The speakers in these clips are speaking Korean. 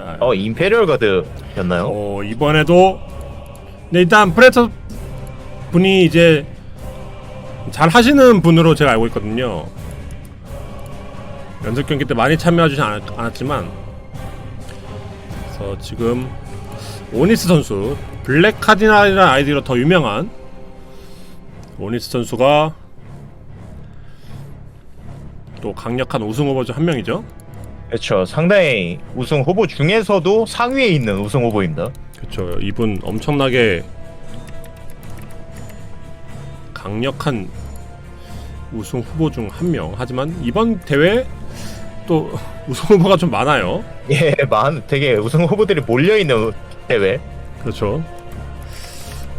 자, 어 임페리얼 가드였나요? 어, 이번에도 네, 일단 프레터 분이 이제 잘 하시는 분으로 제가 알고 있거든요. 연습 경기 때 많이 참여하지 않, 않았지만 그래서 지금 오니스 선수 블랙 카디날이라는 아이디로 더 유명한 오니스 선수가 또 강력한 우승 후보 중 한 명이죠. 그렇죠. 상당히 우승 후보 중에서도 상위에 있는 우승 후보입니다. 그렇죠. 이분 엄청나게 강력한 우승 후보 중 한 명. 하지만 이번 대회 또 우승 후보가 좀 많아요. 예, 만 되게 우승 후보들이 몰려 있는 대회. 그렇죠.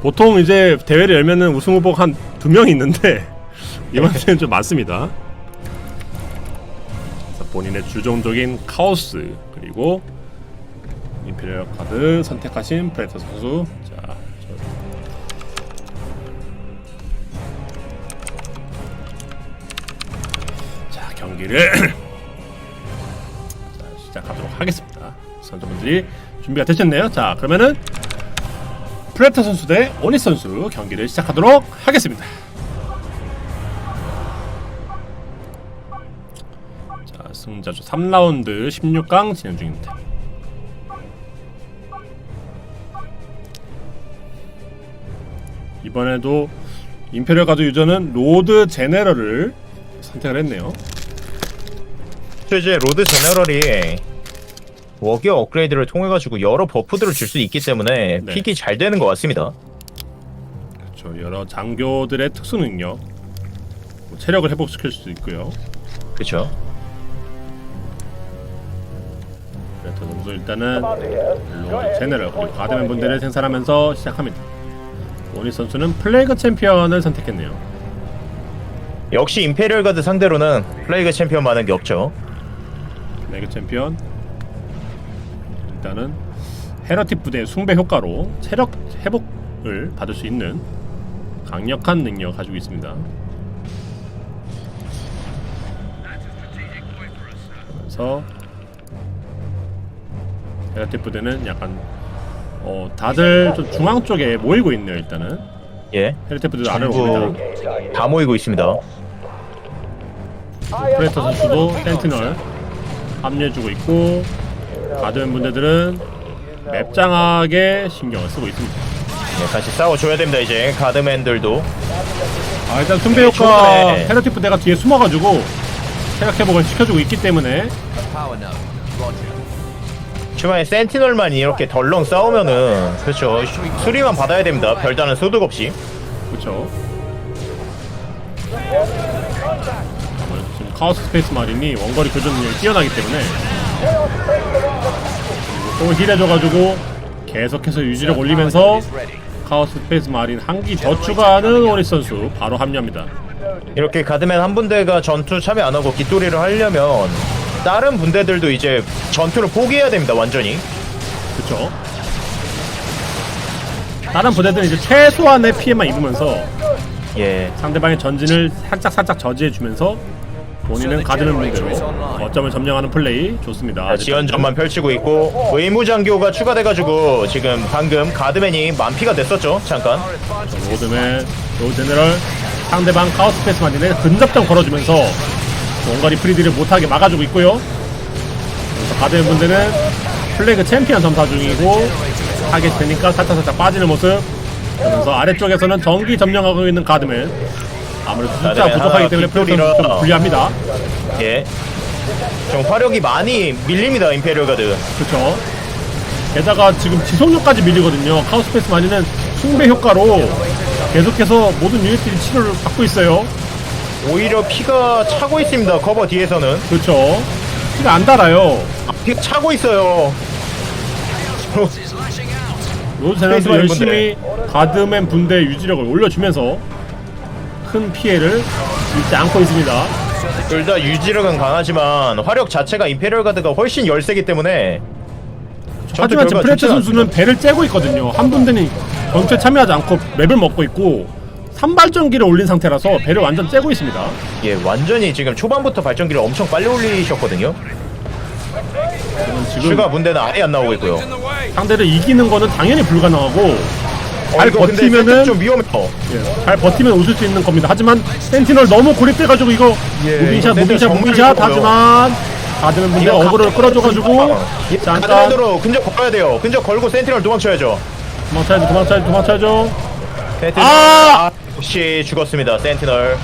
보통 이제 대회를 열면은 우승 후보가 한 두 명 있는데 이번 대회는 좀 많습니다. 본인의 주종적인 카오스 그리고 임페리얼 카드 선택하신 브레터 선수. 자, 경기를 자, 시작하도록 하겠습니다. 선수분들이 준비가 되셨네요. 자 그러면은 프레터 선수 대 오니 선수 경기를 시작하도록 하겠습니다. 자, 승자조 3라운드 16강 진행 중입니다. 이번에도 임페리얼 가드 유저는 로드 제네럴을 선택을 했네요. 저 이제 로드 제너럴이 워기어 업그레이드를 통해 가지고 여러 버프들을 줄 수 있기 때문에 네. 픽이 잘 되는 것 같습니다. 그렇죠. 여러 장교들의 특수 능력, 뭐 체력을 회복시킬 수도 있고요. 그렇죠. 그래서 선수 일단은 로드 제네럴 그리고 가드맨 분들을 생산하면서 시작합니다. 오니 선수는 플레이그 챔피언을 선택했네요. 역시 임페리얼 가드 상대로는 플레이그 챔피언 많은 게 없죠. 플레이그 챔피언 일단은 헤러틱 부대의 숭배 효과로 체력 회복을 받을 수 있는 강력한 능력을 가지고 있습니다. 그래서 헤러틱 부대는 약간 어 다들 좀 중앙 쪽에 모이고 있네요. 일단은 예. 부대도 아래로 전부 옵니다. 다 모이고 있습니다. 프레터 선수도 센티널 합류해주고 있고 가드맨 분들은 맵장하게 신경을 쓰고 있습니다. 예, 같이 싸워줘야 됩니다. 이제 가드맨들도 아 일단 숭배 효과 초반에. 헤러틱 부대가 뒤에 숨어가지고 체력 회복을 시켜주고 있기 때문에 초반에 센티널만 이렇게 덜렁 싸우면은 그렇죠. 수- 수리만 받아야 됩니다. 별다른 소득 없이. 그렇죠. 지금 카오스 스페이스 마린이 원거리 교전 능력이 뛰어나기 때문에 그리고 또 힐해줘가지고 계속해서 유지력 올리면서 카오스 스페이스 마린 한 기 더 추가하는 오리 선수 바로 합류합니다. 이렇게 가드맨 한 분대가 전투 참여 안 하고 깃도리를 하려면 다른 분대들도 이제 전투를 포기해야 됩니다. 완전히. 그렇죠. 다른 부대들은 이제 최소한의 피해만 입으면서 예. 상대방의 전진을 살짝 살짝 저지해주면서 본인은 가드는 문제로 거점을 점령하는 플레이 좋습니다. 자, 지원전만 펼치고 있고 의무장교가 추가돼가지고 지금 방금 가드맨이 만피가 됐었죠. 잠깐. 로드맨, 로드 제너럴 상대방 카오스 패스 마딘에 근접점 걸어주면서 원거리 프리디를 못하게 막아주고 있고요. 그래서 가드맨 분들은 플래그 챔피언 점사 중이고 타겟 되니까 살짝살짝 빠지는 모습 그러면서 아래쪽에서는 전기 점령하고 있는 가드맨 아무래도 숫자가 가드맨 부족하기 때문에 빅토리라. 플래그는 좀 불리합니다. 예. 좀 화력이 많이 밀립니다. 임페리얼 가드. 그렇죠. 게다가 지금 지속력까지 밀리거든요. 카오스 패스 마니는 숭배 효과로 계속해서 모든 유닛들이 치료를 받고 있어요. 오히려 피가 차고 있습니다. 커버 뒤에서는. 그렇죠. 피가 안 달아요. 피가 차고 있어요. 로드 스페이스마인 열심히 가드맨 분대 유지력을 올려주면서 큰 피해를 입지 않고 있습니다. 둘 다 유지력은 강하지만 화력 자체가 임페리얼 가드가 훨씬 열세기 때문에 하지만 지금 좋지는 선수는. 배를 째고 있거든요. 한 분대는 전투에 참여하지 않고 맵을 먹고 있고 산발전기를 올린 상태라서 배를 완전 째고 있습니다. 예, 완전히 지금 초반부터 발전기를 엄청 빨리 올리셨거든요. 지금 추가 문대는 아예 안 나오고 있고요. 상대를 이기는 거는 당연히 불가능하고 잘 어, 이거 근데 버티면은 살짝 좀 위험해요. 예, 잘 버티면 웃을 수 있는 겁니다. 하지만 센티널 너무 고립돼가지고 이거 예, 무빙샷 이거 무빙샷 무빙샷 하지만 문제가 이거 어그로를 끌어줘가지고 잠깐 가드맨으로 근접 걸어야 돼요. 근접 걸고 센티널 도망쳐야죠. 도망쳐야죠 도망쳐야죠 도망쳐야죠 센티널 아! 아! 역시 죽었습니다. 센티널.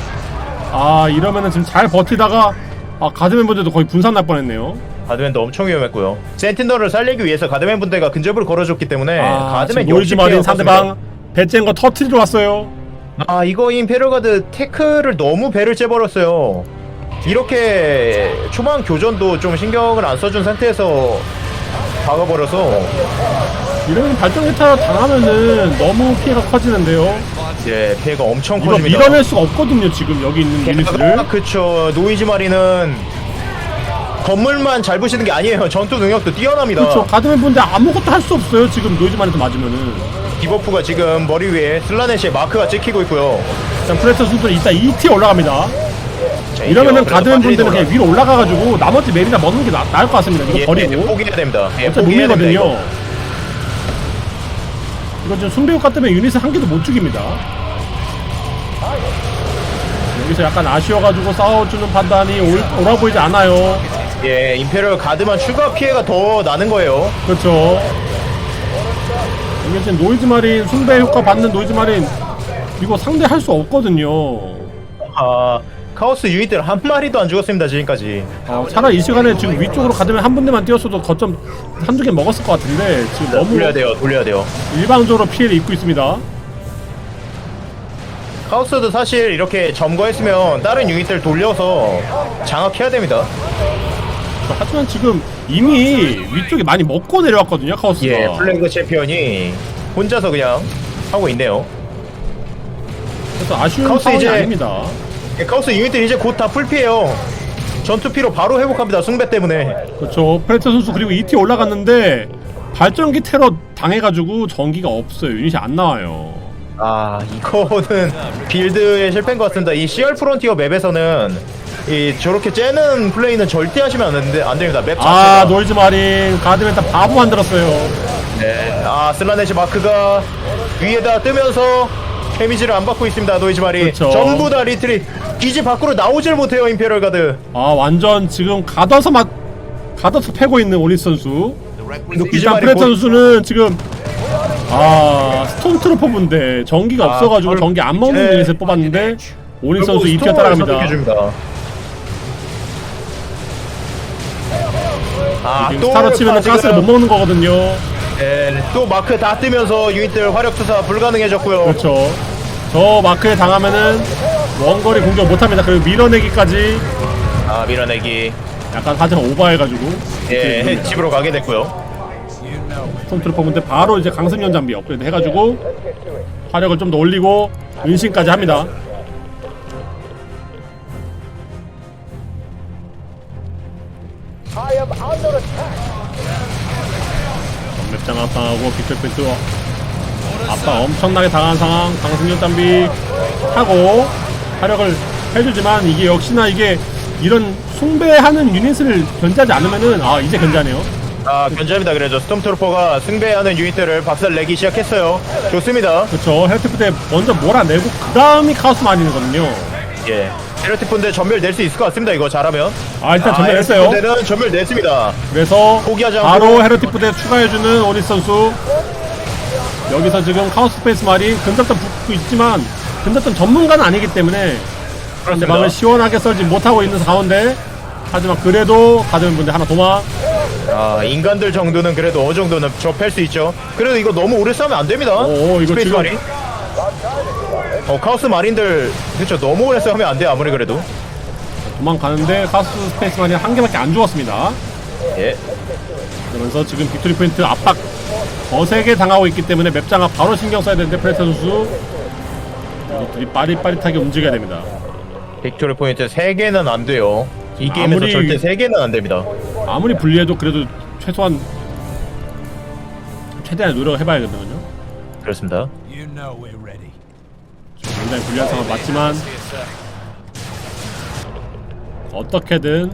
아 이러면은 지금 잘 버티다가 아 가드맨 분들도 거의 분산 날 뻔했네요 가드맨도 엄청 위험했고요. 센티널을 살리기 위해서 가드맨 분대가 근접을 걸어줬기 때문에 아 가드맨 지금 노이즈 역시 마린 상대방 배째인 거 터트리러 왔어요 아 이거 임페르가드 테크를 너무 배를 째버렸어요 이렇게 초반 교전도 좀 신경을 안 써준 상태에서 박아버려서 이러면 발전 기타 당하면은 너무 피해가 커지는데요 이제 피해가 엄청 이거 커집니다. 밀어낼 수가 없거든요 지금 여기 있는 유닛을. 아, 그쵸. 노이즈 마리는 건물만 잘 부시는 게 아니에요. 전투 능력도 뛰어납니다. 그렇죠 가드맨 분들 아무것도 할 수 없어요 지금 노이즈 마린한테 맞으면은. 디버프가 지금 머리 위에 슬라넷의 마크가 찍히고 있고요. 일단 프레터 순도 이따 2티에 올라갑니다. 자, 이러면은 이거 가드맨 분들은 그냥 위로 올라가가지고 나머지 메리나 먹는 게 나, 나을 것 같습니다. 이거 예, 버리고. 포기해야 됩니다. 예, 어차피 포기해야 됩니다 이거. 이거 지금 순배효과 때문에 유닛을 한 개도 못 죽입니다. 여기서 약간 아쉬워가지고 싸워주는 판단이 올, 옳아 보이지 않아요. 예 임페리얼 가드만 추가 피해가 더 나는 거예요. 그렇죠. 이게 지금 노이즈 마린 순배 효과 받는 노이즈 마린 이거 상대할 수 없거든요. 아 카오스 유닛들 한 마리도 안 죽었습니다 지금까지. 어, 차라리 이 시간에 지금 위쪽으로 가드면 한 군데만 뛰었어도 거점 한두 개 먹었을 것 같은데 지금 너무 돌려야 돼요 돌려야 돼요. 일방적으로 피해를 입고 있습니다. 카오스도 사실 이렇게 점거했으면 다른 유닛들 돌려서 장악해야 됩니다. 하지만 지금 이미 위쪽에 많이 먹고 내려왔거든요 카오스가. 예 플래그 챔피언이 혼자서 그냥 하고 있네요. 그래서 아쉬운 카오스 상황이 이제- 아닙니다 예, 카오스 유닛들 이제 곧 다 풀피해요. 전투 피로 바로 회복합니다 숭배 때문에. 그렇죠. 프레터 선수 그리고 ET 올라갔는데 발전기 테러 당해가지고 전기가 없어요. 유닛이 안 나와요. 아 이거는 빌드의 실패인 것 같습니다. 이 CR 프론티어 맵에서는 이 저렇게 째는 플레이는 절대 하시면 안 되는데 안 됩니다. 맵 자체가. 아 노이즈 마린. 가드맨 다 바보 만들었어요. 네. 아 슬라네시 마크가 위에다 뜨면서 데미지를 안 받고 있습니다 노이즈 마리 그쵸. 전부 다 리트리 기지 밖으로 나오질 못해요 임페리얼 가드 아 완전 지금 가둬서 막 가둬서 패고 있는 올리스 선수 일단 곧- 선수는 지금 아 스톰트로퍼분데 전기가 아, 없어가지고 저를- 전기 안 먹는 네. 유닛을 뽑았는데 올리스 선수 그리고 2티어 스톰을 따라갑니다. 아, 스타로 치면 가스를 못 먹는 거거든요 네, 또 마크 다 뜨면서 유닛들 화력 투사 불가능해졌고요. 그렇죠 저 마크에 당하면은 원거리 공격 못합니다 그리고 밀어내기까지 아 밀어내기. 약간 하지만 오버해가지고 예, 집으로 가게 됐고요. 스톰트로퍼분들 바로 이제 강습연 장비 업그레이드 해가지고 화력을 좀 더 올리고 은신까지 합니다 장 압박하고 빅백팩트 압박 엄청나게 당한 상황 강승연 장비 하고 화력을 해주지만 이게 역시나 이게 이런 숭배하는 유닛을 견제하지 않으면은 아 이제 견제하네요 아 견제합니다. 그래도 스톰트로퍼가 승배하는 유닛들을 박살 내기 시작했어요. 좋습니다. 그렇죠 헬트프 때 먼저 몰아내고 그 다음이 카오스 마린이거든요 예. 헤르티 분들 전멸 낼 수 있을 것 같습니다. 이거 잘하면. 아 일단 아, 전멸 했어요 헤르티 분들은 전멸 냈습니다. 그래서 포기하지 않고. 바로 헤르티프대 추가해주는 오리스 선수 여기서 지금 카오스 스페이스 마린 근접점 붙고 있지만 근접점 전문가는 아니기 때문에 상대방을 시원하게 썰지 못하고 있는 가운데 하지만 그래도 가드맨 분들 하나 도마 아 인간들 정도는 그래도 어느 정도는 접할 수 있죠. 그래도 이거 너무 오래 싸우면 안 됩니다. 오, 이거 스페이스 지금- 마린. 어 카오스 마린들 그렇죠 너무 오래 싸우면 안 돼요 아무리 그래도. 도망가는데 카오스 스페이스 마린 한 개밖에 안 죽었습니다 예. 그러면서 지금 빅토리 포인트 압박 거세게 당하고 있기 때문에 맵 장악 바로 신경 써야 되는데 프레터 선수 이것들이 빠릿빠릿하게 움직여야 됩니다 빅토리 포인트 3개는 안 돼요. 이 게임에서 아무리- 절대 3개는 안 됩니다. 아무리 불리해도 그래도 최소한 최대한 노력을 해봐야겠거든요. 그렇습니다. You know. 굉장히 불리한 상황 맞지만 어떻게든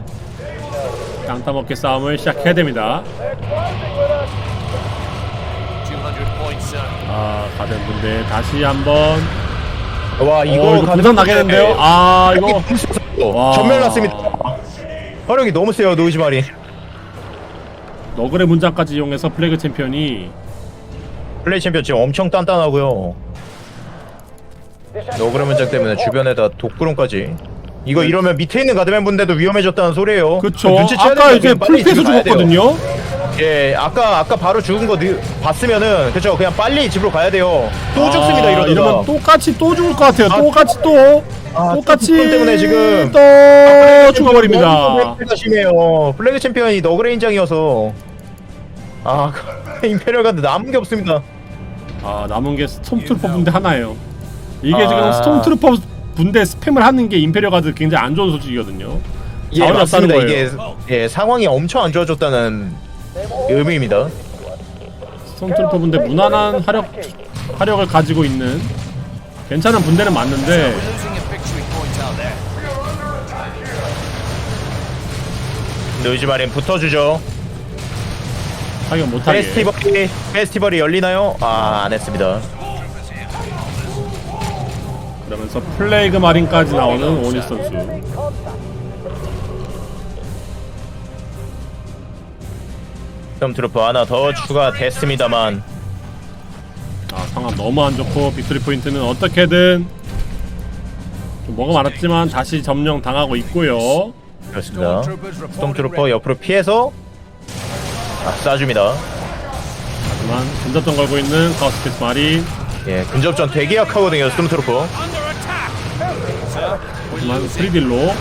땅 따먹기 싸움을 시작해야 됩니다. 200 points, sir. 아 가든 분들 다시 한번 와 어, 이거 이거 부상 나겠는데요? 아 이거 와. 전멸 났습니다. 화력이 너무 세요 노이즈마린. 너그의 문장까지 이용해서 플래그 챔피언이 플레이 챔피언 지금 엄청 단단하고요. 너그레 문장 때문에 주변에다 독구름까지. 이거 이러면 밑에 있는 가드맨 분들도 위험해졌다는 소리예요. 그쵸 눈치채야 아까. 이제 그냥 빨리 풀피에서 집에 가야 돼요. 죽었거든요 예, 아까 아까 바로 죽은 거 느- 봤으면은 그쵸 그냥 빨리 집으로 가야 돼요. 또 죽습니다 아, 이러다가. 이러면 똑같이 또 죽을 것 같아요 아, 똑같이 또 아, 똑같이 또 때문에 지금 또 죽어버립니다 너무 심해요. 플래그 챔피언이 너그레 인장이어서 아 임페리얼 가드 남은 게 없습니다. 아 남은 게 스톰트루퍼 분대 하나예요 이게 아. 지금 스톰트루퍼 분대 스팸을 하는 게 임페리얼 가드 굉장히 안 좋은 소식이거든요 예 자원이 없다는 맞습니다. 거예요 이게 예 상황이 엄청 안 좋아졌다는 의미입니다. 스톰트루퍼 분대 무난한 화력 화력을 가지고 있는 괜찮은 분대는 맞는데. 노이즈마린 붙어주죠. 타격 못하게 페스티벌이 페스티벌이 열리나요? 아 안 했습니다. 그러면서 플레이그 마린까지 나오는 오니 선수 트루퍼 하나 더 추가됐습니다만 아 상황 너무 안 좋고 빅토리 포인트는 어떻게든 좀 뭐가 많았지만 다시 점령 당하고 있고요 그렇습니다. 스톰트루퍼 옆으로 피해서 아, 쏴줍니다. 하지만 근접전 걸고 있는 카우스피스 마린 예, 근접전 되게 약하거든요, 스톰트루퍼. 하지만 프리딜로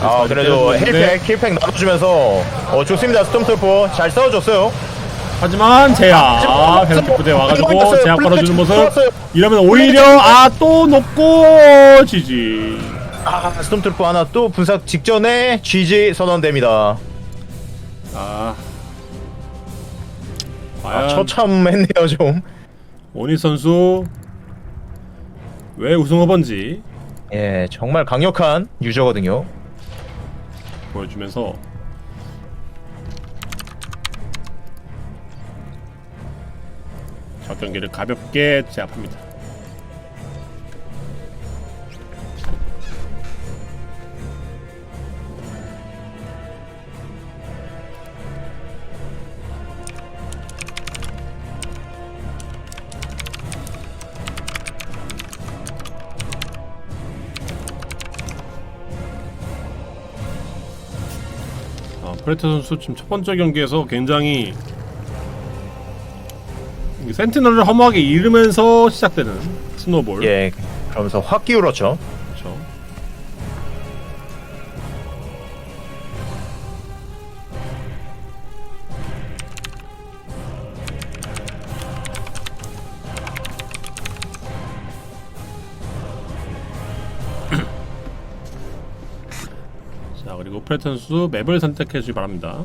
아, 그래도 힐팩, 힐팩 나눠주면서 어, 좋습니다, 스톰트루퍼. 잘 싸워줬어요. 하지만 제야 페널티 부대 와가지고. 제약 걸어주는 모습. 이러면 오히려 아 또 높고 지지 아, 스톰트루퍼 하나 또 분석 직전에 GG 선언됩니다. 아 아, 과연 처참했네요, 좀. 오니 선수 왜 우승 후보인지 예, 정말 강력한 유저거든요. 보여주면서 첫 경기를 가볍게 제압합니다. 어, 프레트 선수 지금 첫 번째 경기에서 굉장히 이 센티널을 허무하게 잃으면서 시작되는 스노볼. 예, 그러면서 확 기울었죠. 프레트 선수 맵을 선택해 주기 바랍니다.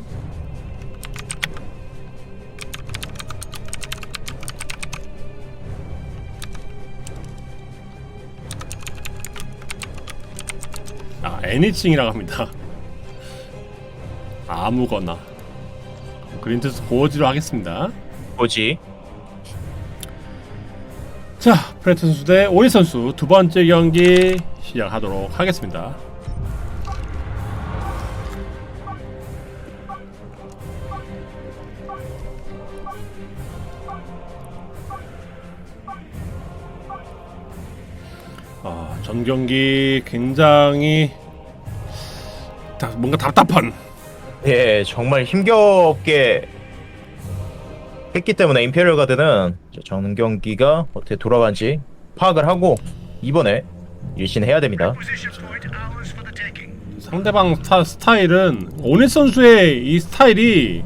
아 애니칭이라고 합니다. 아무거나 그린트스 고어지로 하겠습니다. 뭐지? 자 프레트 선수 대 오니 선수 두 번째 경기 시작하도록 하겠습니다. 아, 전 경기 굉장히 다- 뭔가 답답한 예, 정말 힘겹게 했기 때문에 임페리얼 가드는 저 전 경기가 어떻게 돌아간지 파악을 하고 이번에 일신해야 됩니다. 상대방 스타, 스타일은 오니 선수의 이 스타일이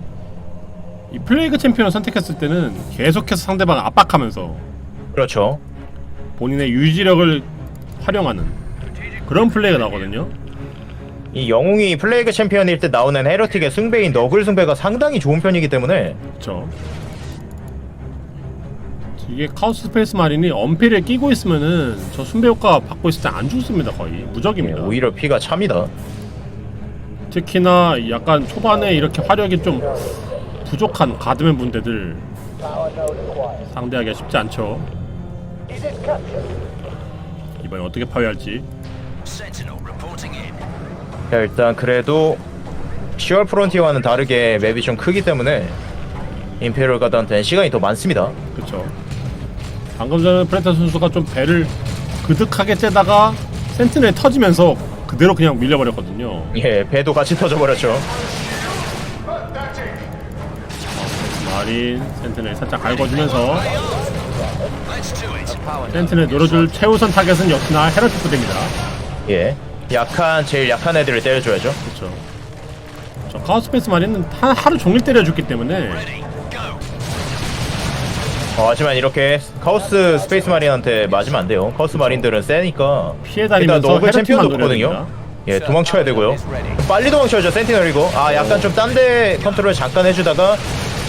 이 플레이그 챔피언을 선택했을 때는 계속해서 상대방을 압박하면서 그렇죠. 본인의 유지력을 활용하는 그런 플레이가 나오거든요. 이 영웅이 플레이그 챔피언일 때 나오는 헤러틱의 승배인 너글 승배가 상당히 좋은 편이기 때문에 그렇죠. 이게 카우스 스페이스 마린이 언필에 끼고 있으면은 저 순배 효과 받고 있을 때 안 죽습니다 거의 예, 무적입니다. 오히려 피가 찹니다. 특히나 약간 초반에 이렇게 화력이 좀 부족한 가드맨 분대들 상대하기가 쉽지 않죠. 이번에 어떻게 파괴할지. 자, 일단 그래도 슈얼 프론티어와는 다르게 맵이 좀 크기 때문에 임페리얼 가드한테는 시간이 더 많습니다. 그렇죠. 방금 전에 프레타 선수가 좀 배를 그득하게 째다가 센티넬 터지면서 그대로 그냥 밀려버렸거든요. 예, 배도 같이 터져버렸죠. 마린 센티넬 살짝 갈궈주면서 센티넬 노려줄 최우선 타겟은 역시나 헤라트 부대입니다. 예, 약한 제일 약한 애들을 때려줘야죠. 그렇죠. 저 카우스페이스 마린은 하, 하루 종일 때려줬기 때문에. 어, 하지만 이렇게 카오스 스페이스 마린한테 맞으면 안 돼요. 카오스 마린들은 세니까 피해 다니면서 헤라트만 챔피언도 없거든요. 됩니다. 예, 도망쳐야 되고요. 빨리 도망쳐야죠, 센티널이고. 아, 약간 좀 딴 데 컨트롤 잠깐 해주다가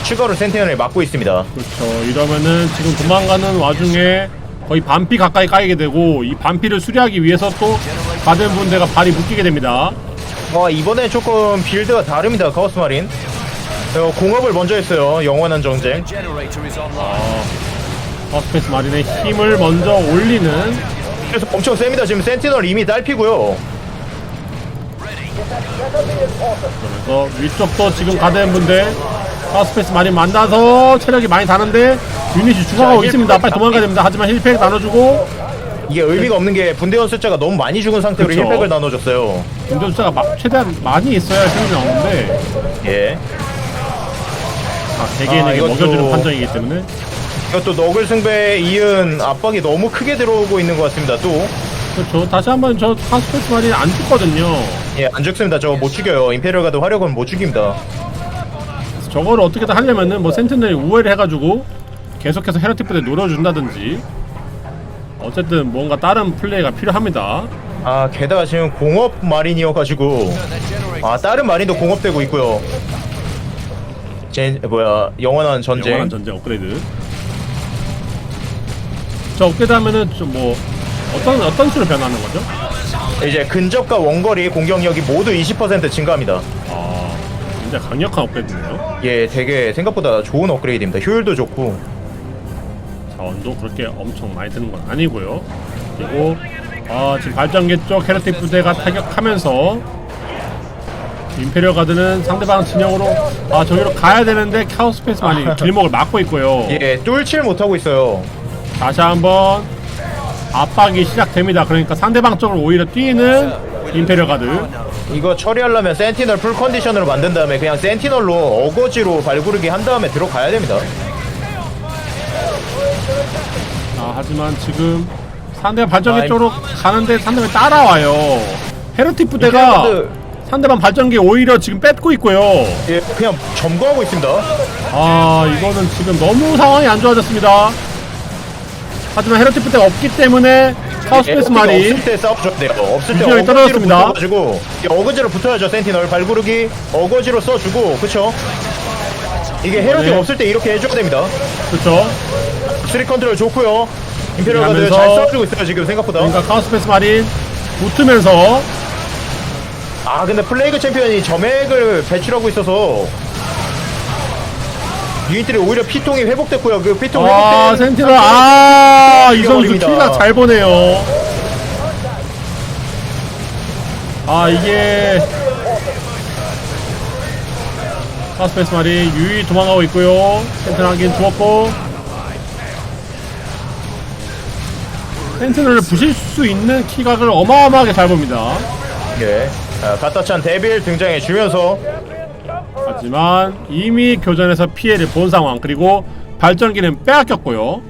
추가로 센티널을 막고 있습니다. 그렇죠. 이러면은 지금 도망가는 와중에 거의 반피 가까이 까이게 되고 이 반피를 수리하기 위해서 또 가든 분대가 발이 묶이게 됩니다. 어, 이번에 조금 빌드가 다릅니다, 카오스 마린. 어, 공업을 먼저 했어요, 영원한 is online. 커스페이스 마린의 힘을 먼저 올리는 그래서 엄청 셉니다. 지금 센티널 이미 딸피고요. 그래서 위쪽도 지금 가든 분대 커스페이스 마린 만나서 체력이 많이 다는데 유닛이 죽어가고 자, 있습니다. 빨리 도망가야 됩니다. 하지만 힐팩 나눠주고 이게 의미가 없는 게 분대원 숫자가 너무 많이 죽은 상태로 그쵸. 힐팩을 나눠줬어요. 분대 숫자가 막 최대한 많이 있어야 힘이 나오는데 예. 아, 개개인에게 아, 이것도- 먹여주는 판정이기 때문에 이것도 너글 승배에 이은 압박이 너무 크게 들어오고 있는 것 같습니다. 또 그렇죠. 다시 한번 저 커스페이스 마린 안 죽거든요. 예, 안 죽습니다. 저거 못 죽여요. 임페리얼 가도 화력은 못 죽입니다. 저거를 어떻게든 하려면은 뭐 센티넬이 우회를 해가지고 계속해서 헤라틱 부대 노려준다든지 어쨌든 뭔가 다른 플레이가 필요합니다. 아, 게다가 지금 공업 마린이어가지고. 아 다른 마린도 공업되고 있고요. 제 뭐야 영원한 전쟁. 영원한 전쟁 업그레이드. 저 업그레이드 하면은 좀 뭐 어떤 어떤 식으로 변하는 거죠? 이제 근접과 원거리 공격력이 모두 20% 증가합니다. 아 굉장히 강력한 업그레이드네요. 예, 되게 생각보다 좋은 업그레이드입니다. 효율도 좋고. 자원도 그렇게 엄청 많이 드는 건 아니고요. 그리고 아 지금 발전기 쪽 헤라틱 부대가 타격하면서 임페리얼 가드는 상대방 진영으로 아 저기로 가야 되는데 카오스페이스만이 길목을 막고 있고요. 예, 뚫질 못하고 있어요. 다시 한번 압박이 시작됩니다. 그러니까 상대방 쪽으로 오히려 뛰는 임페리얼 가드. 이거 처리하려면 센티널 풀 컨디션으로 만든 다음에 그냥 센티널로 어거지로 발구르기 한 다음에 들어가야 됩니다. 아, 하지만 지금 상대 발전기 아이. 쪽으로 가는데 상대방이 따라와요. 헤르틱 부대가 상대방 발전기 오히려 지금 뺏고 있고요. 예, 그냥 점거하고 있습니다. 아 이거는 지금 너무 상황이 안 좋아졌습니다. 하지만 헤르틱 부대가 없기 때문에 카우스페이스 예, 말이 없을 때 싸워줘야 돼요. 없을 때 어거지로 떨어졌습니다. 붙어가지고 예, 어거지로 붙어야죠. 센티널 발구르기 어거지로 써주고 그쵸? 이게 헤르틱 네. 없을 때 이렇게 해줘야 됩니다. 그렇죠. 스리 컨트롤 좋고요. 임페리얼 가드 잘 싸워주고 있어요 지금 생각보다. 그러니까 카우스페이스 마린 붙으면서 아 근데 플레이그 챔피언이 점액을 배출하고 있어서 유닛들이 오히려 피통이 회복됐고요. 그 피통 아 회복된 센티널 아 이 선수 이겨버립니다. 킬각 잘 보네요. 아 이게 카우스페이스 마린 유이 도망가고 있고요. 센티널 하긴 죽었고 센티널을 부실 수 있는 키각을 어마어마하게 잘 봅니다. 예. 아, 가타찬 데빌 등장해 주면서 하지만 이미 교전에서 피해를 본 상황 그리고 발전기는 빼앗겼고요.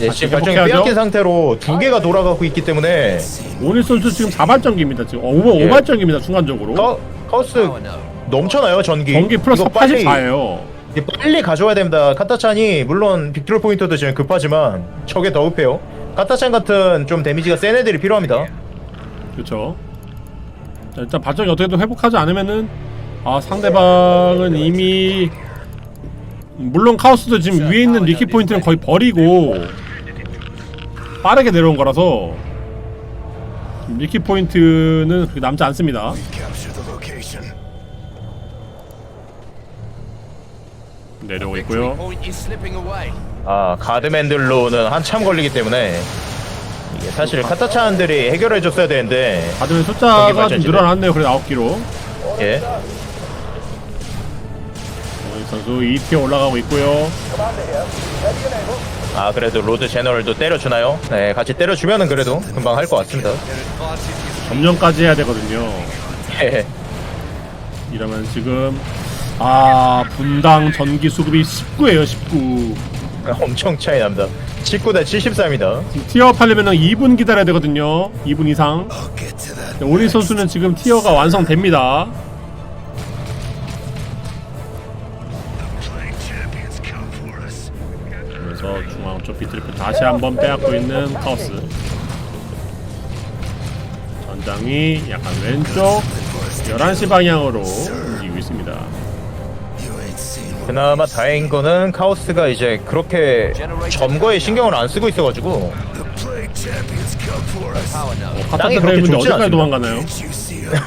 예, 다시 지금 발전기 회복해야죠. 빼앗긴 상태로 두 개가 돌아가고 있기 때문에 오닐 선수 지금 4발전기입니다. 지금 예. 5발전기입니다. 순간적으로. 카, 카우스 Power node. 넘쳐나요 전기. 전기 플러스 이거 빨리 84예요. 이게 빨리 가져와야 됩니다. 카타찬이 물론 빅트롤 포인터도 지금 급하지만 저게 더 급해요. 카타찬 같은 좀 데미지가 센 애들이 필요합니다. 그렇죠. 자, 일단 발전기 어떻게든 회복하지 않으면은 아 상대방은 이미 물론 카오스도 지금 위에 있는 리키 포인트는 거의 버리고 빠르게 내려온 거라서 리키 포인트는 남지 않습니다. 내려오고 있고요. 아 가드맨들로는 한참 걸리기 때문에 이게 사실 카타차안들이 해결해줬어야 되는데 가드맨 숫자가 좀 늘어났네요 그래 9기로. 예. 선수 2티어 올라가고 있고요. 아 그래도 로드 제너럴도 때려주나요? 네 같이 때려주면은 그래도 금방 할 것 같습니다 점령까지 해야 되거든요. 예. 이러면 지금 아 분당 전기 수급이 19예요 19 엄청 차이 납니다 19 대 74입니다 티어 하려면 2분 기다려야 되거든요 2분 이상 오리 선수는 지금 티어가 완성됩니다 다시 한번 빼앗고 있는 카오스 전장이 약간 왼쪽 11시 방향으로 움직이고 있습니다 그나마 다행인 거는 카오스가 이제 그렇게 점거에 신경을 안 쓰고 있어가지고 node. 카타 땅이 그렇게 드레이브인데 좁진 어디까지 않습니다. 도망가나요?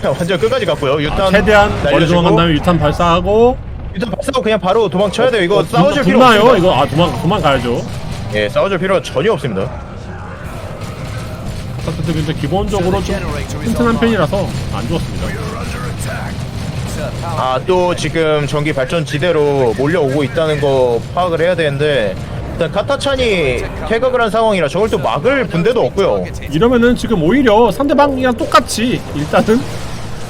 완전 끝까지 갔고요 유탄 최대한 멀리 날려주고, 도망간 다음에 유탄 발사하고 유탄 발사하고 그냥 바로 도망쳐야 돼요 이거 어, 싸워줄 붙- 필요 붙나요? 없습니다 이거 아 도망 도망가야죠. 예 싸워줄 필요가 전혀 없습니다 카타트 근데 기본적으로 좀 튼튼한 편이라서 안 좋았습니다. 아 또 지금 전기 발전 지대로 몰려오고 있다는 거 파악을 해야 되는데 일단 카타찬이 퇴각을 한 상황이라 저걸 또 막을 분대도 없고요 이러면은 지금 오히려 상대방이랑 똑같이 일단은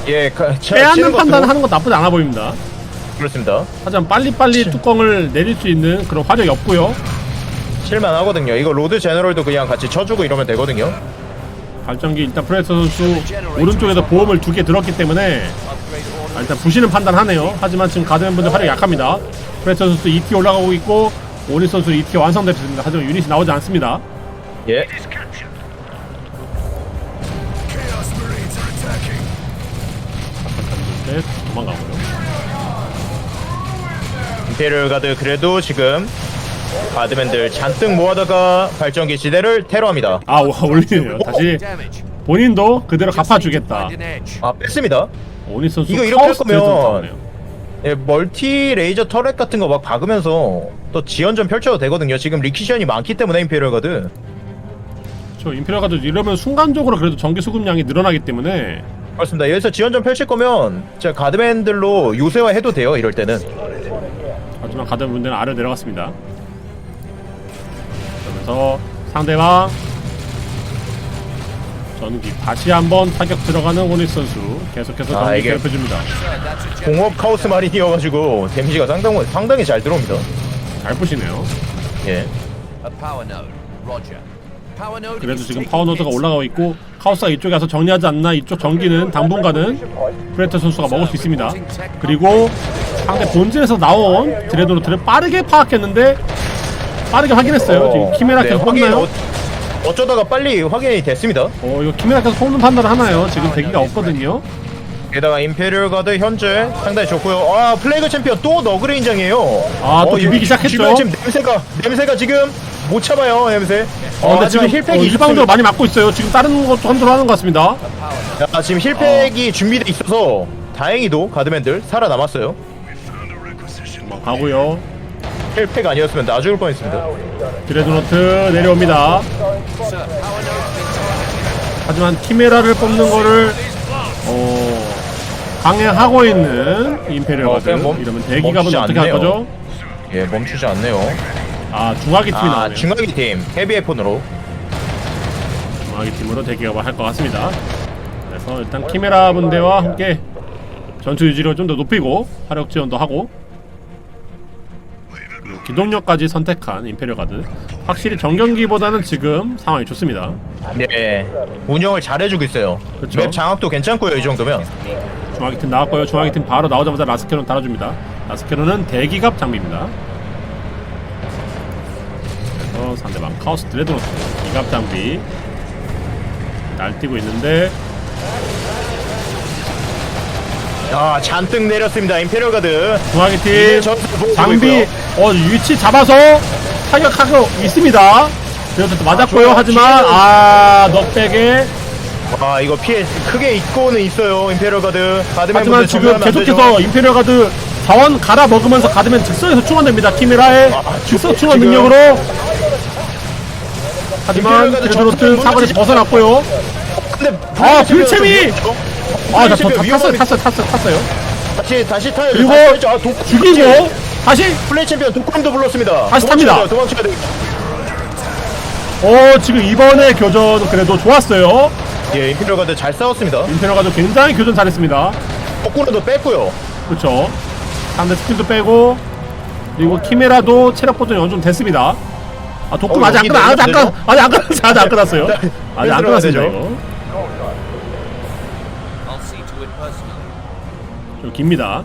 예 가, 차- 빼앗는 치는 것도 판단을 하는 건 나쁘지 않아 보입니다. 그렇습니다 하지만 빨리빨리 뚜껑을 내릴 수 있는 그런 화력이 없고요. 실만하거든요 이거 로드 제너럴도 그냥 같이 쳐주고 이러면 되거든요 발전기 일단 프레스 선수 오른쪽에서 보험을 두 개 들었기 때문에 아, 일단 부시는 판단하네요. 하지만 지금 가드맨분들 화력이 약합니다. 프레스 선수 2티 올라가고 있고 오니 선수 2티 완성됐습니다. 하지만 유닛이 나오지 않습니다. 예 네, 도망가고요. 임페리얼 가드 그래도 지금 바드맨들 잔뜩 모아다가 발전기 지대를 테러합니다 아 와, 올리네요. 다시. 본인도 그대로 갚아주겠다. 아 뺐습니다 오니 선수 이거 이렇게 할 카오스 거면- 나오네요. 예, 멀티 레이저 터렛 같은 거 막 박으면서 또 지연전 펼쳐도 되거든요 지금 리퀴션이 많기 때문에 임페리얼 가드 저 임페리얼 가도 이러면 순간적으로 그래도 전기 수급량이 늘어나기 때문에 그렇습니다 여기서 지연전 펼칠 거면 제가 가드맨들로 요새화 해도 돼요 이럴 때는 하지만 가던 분들은 아래로 내려갔습니다. 그러면서 상대방 전기 다시 한번 타격 들어가는 오니 선수 계속해서 아, 전기 이게- 괴롭혀줍니다. 공업 카오스 마린이어가지고 데미지가 상당, 상당히 잘 들어옵니다 잘 부시네요. 예 그래도 지금 파워노드가. 올라가고 있고 카오스가 이쪽에 와서 정리하지 않나 이쪽 전기는 당분간은 프레터 선수가 먹을 수 있습니다. 그리고 상대 본진에서 나온 드레도노트를 빠르게 파악했는데 빠르게 확인했어요. 지금 키메라께서 네, 확인, 뽑나요? 어, 어쩌다가 빨리 확인이 됐습니다 어 이거 키메라께서 뽑는 판단을 하나요? 지금 대기가 없거든요. 게다가 임페리얼 가드 현재 상당히 좋고요 아 플레이그 챔피언 또 너그레인장이에요 아, 또 어, 비비기 여기 시작했죠? 주변 지금 냄새가 냄새가 지금 못 참아요 냄새 어, 근데 지금 어, 힐팩이 일방적으로 많이 맞고 있어요. 지금 다른 것도 컨트롤 하는 것 같습니다. 아, 지금 힐팩이 준비돼 있어서 다행히도 가드맨들 살아남았어요 가고요. 힐팩 아니었으면 나 죽을 뻔했습니다 드레드노트 내려옵니다. 하지만 키메라를 뽑는 거를 어, 강행하고 있는 임페리얼 어, 가드 그냥 멈- 이러면 대기갑은 멈추지 어떻게 할 않네요. 거죠? 예 멈추지 않네요 아 중화기 팀이 아 나오네요. 중화기 팀 헤비 에폰으로 중화기 팀으로 대기갑을 할 것 같습니다. 그래서 일단 키메라 분대와 함께 전투 유지를 좀 더 높이고 화력 지원도 하고 기동력까지 선택한 임페리얼 가드 확실히 정경기보다는 지금 상황이 좋습니다. 네 운영을 잘해주고 있어요 그쵸. 맵 장악도 괜찮고요 이 정도면 중화기 팀 나왔고요. 중화기 팀 바로 나오자마자 라스케론 달아줍니다. 라스케론은 대기갑 장비입니다. 그래서 상대방 카오스 드레드노트 기갑 장비 날뛰고 있는데 아 잔뜩 내렸습니다 임페리얼 가드 중화기 이제 팀 전투 보고 장비. 어 위치 잡아서 타격하고 있습니다. 드레드노트 맞았고요. 좋아요. 하지만 아 넉백에 아 이거 피해 크게 입고는 있어요 임페리얼 가드 가드맨 하지만 지금 계속해서 임페리얼 가드 자원 갈아 먹으면서 가드면 즉석에서 충원됩니다. 키메라의 아, 즉석 충원 지금- 능력으로. 하지만 지금 드레드로트 사거리에서 벗어났고요. 근데 아! 챔피언 아, 자, 더 챔피언 탔어요. 탔어요, 탔어요, 탔어요. 다시 다시 타요. 그리고 다시 타야죠. 아, 독 죽이고 다시 플레이 챔피언 독감도 불렀습니다. 다시 도망쳐야 탑니다. 돼요, 도망쳐야 돼. 어 지금 이번에 교전 그래도 좋았어요. 예, 임페리얼 가드 잘 싸웠습니다. 인페너가도 굉장히 교전 잘했습니다. 거꾸로도 뺐고요. 그렇죠. 상대 스킬도 빼고 그리고 키메라도 체력 보존이 어느 정도 됐습니다. 아 독금 어, 아직 안 여기 끝나 아직 안 내려도 끝 아직 안 끝났어요 아직 안 끝났어요 네, 아직 안 끝났습니다. 이거 깁니다.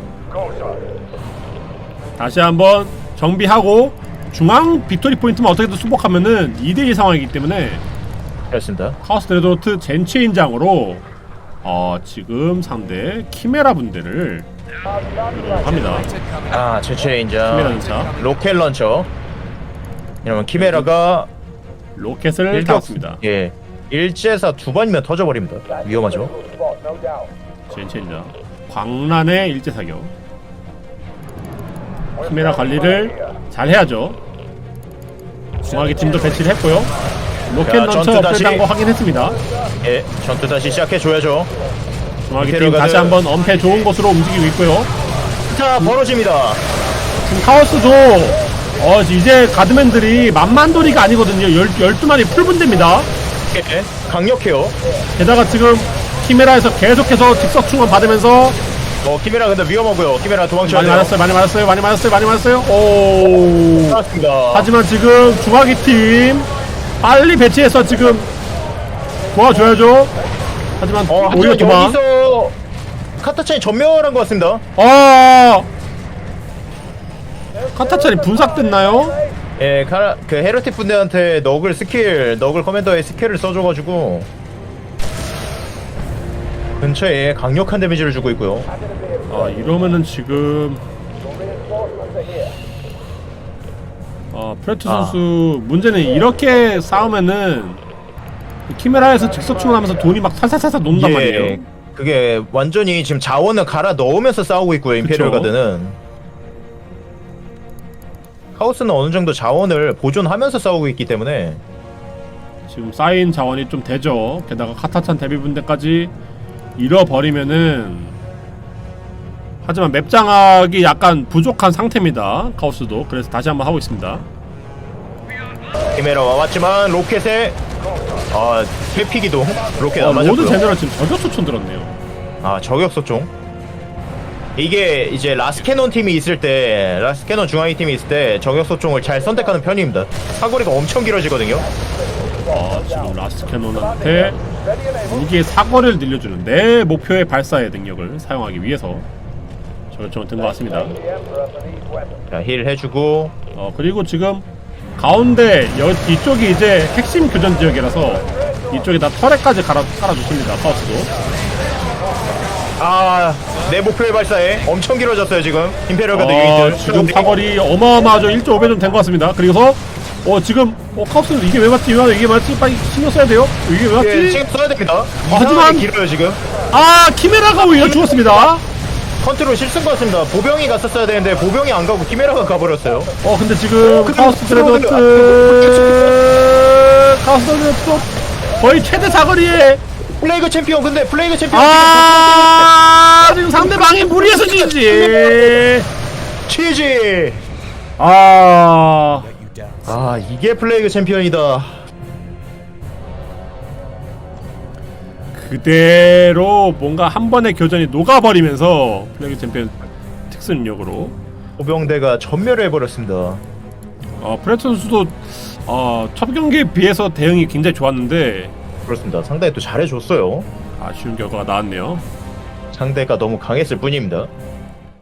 다시 한번 정비하고 중앙 빅토리 포인트만 어떻게든 수복하면은 2대1 상황이기 때문에 그렇습니다. 카오스 드레도트 젠체인장으로 어 지금 상대 키메라 분대를 합니다. 아, 키메라 최최인자 전차 로켓 런처. 이러면 키메라가 로켓을 일격- 달았습니다. 예. 일제사 두 번이면 터져버립니다. 위험하죠. 젠체인장 광란의 일제 사격. 키메라 관리를 잘 해야죠. 중화기 팀도 배치를 했고요. 로켓 자, 런처. 업데이트한 거 확인했습니다. 예, 전투 다시 시작해 줘야죠. 중화기 팀 데려가는- 다시 한번 엄폐 좋은 곳으로 움직이고 있고요. 자, 벌어집니다. 지금 카오스도 어 이제 가드맨들이 만만돌이가 아니거든요. 열, 12마리 풀분대입니다. 예, 강력해요. 게다가 지금 키메라에서 계속해서 직석 충원 받으면서 어, 키메라 근데 위험하고요. 키메라 도망쳐야 많이 돼요. 맞았어요, 많이 맞았어요, 많이 맞았어요, 많이 맞았어요. 오. 맞습니다. 하지만 지금 중화기 팀 빨리 배치해서 지금 도와줘야죠. 하지만 어, 오히려 하지만 도망. 여기서 카타차이 전멸한 것 같습니다. 아 카타차리 분삭됐나요? 예, 카라, 그 헤르틱 분들한테 너글 스킬, 너글 커맨더의 스킬을 써줘가지고 근처에 강력한 데미지를 주고 있고요. 아 이러면은 지금 아 프레트 아. 선수 문제는 이렇게 싸우면은 키메라에서 직접 충원하면서 돈이 막 살살살살 논단 말이에요. 예, 그게 완전히 지금 자원을 갈아 넣으면서 싸우고 있고요. 임페리얼 그쵸. 가드는 카오스는 어느 정도 자원을 보존하면서 싸우고 있기 때문에 지금 쌓인 자원이 좀 되죠. 게다가 카타찬 데뷔분대까지 잃어버리면은 하지만 맵 장악이 약간 부족한 상태입니다. 카오스도 그래서 다시 한번 하고 있습니다. 키메라와 왔지만 로켓에 아 회피기도 로켓 어, 안 모두 맞았고요. 제너럴 지금 저격수촌 들었네요. 아 저격소총 이게 이제 라스캐논 팀이 있을 때 라스캐논 중앙위 팀이 있을 때 저격소총을 잘 선택하는 편입니다 사거리가 엄청 길어지거든요 아, 지금 라스트 캐논한테 무기의 사거리를 늘려주는 내 목표의 발사의 능력을 사용하기 위해서 저격총을 든것 같습니다. 자 힐 해주고 어, 그리고 지금 가운데 여, 이쪽이 이제 핵심 교전 지역이라서 이쪽에다 터렛까지 갈아, 깔아주십니다. 카우스도. 아 내 목표의 발사에 엄청 길어졌어요 지금 임페리얼 가드 아, 유닛들 지금 사거리 어마어마하죠. 1.5배 좀 된 것 같습니다. 그리고서 어 지금 어 카우스는 이게 왜 맞지? 왜 이게 맞지? 빨리 신경 써야 돼요. 이게 왜 맞지? 예, 지금 써야 됩니다 하지만- 길어요 지금 아 키메라가 오히려 죽었습니다. 컨트롤 실수인 것 같습니다 보병이 갔었어야 되는데 보병이 안 가고 키메라가 가버렸어요 어 근데 지금 근데 카오스 들어오는 드레도트 카오스 드레도트 거의 최대 사거리에 플레이그 챔피언 근데 플레이그 챔피언 아 지금 상대방이 무리해서 지지 치지 아 아 이게 플레이그 챔피언이다. 그대로 뭔가 한 번의 교전이 녹아버리면서 플래그 챔피언 특수 능력으로. 보병대가 전멸을 해버렸습니다. 어 프레트 선수도 어, 첫 경기에 비해서 대응이 굉장히 좋았는데. 그렇습니다. 상당히 또 잘해줬어요. 아쉬운 결과가 나왔네요. 상대가 너무 강했을 뿐입니다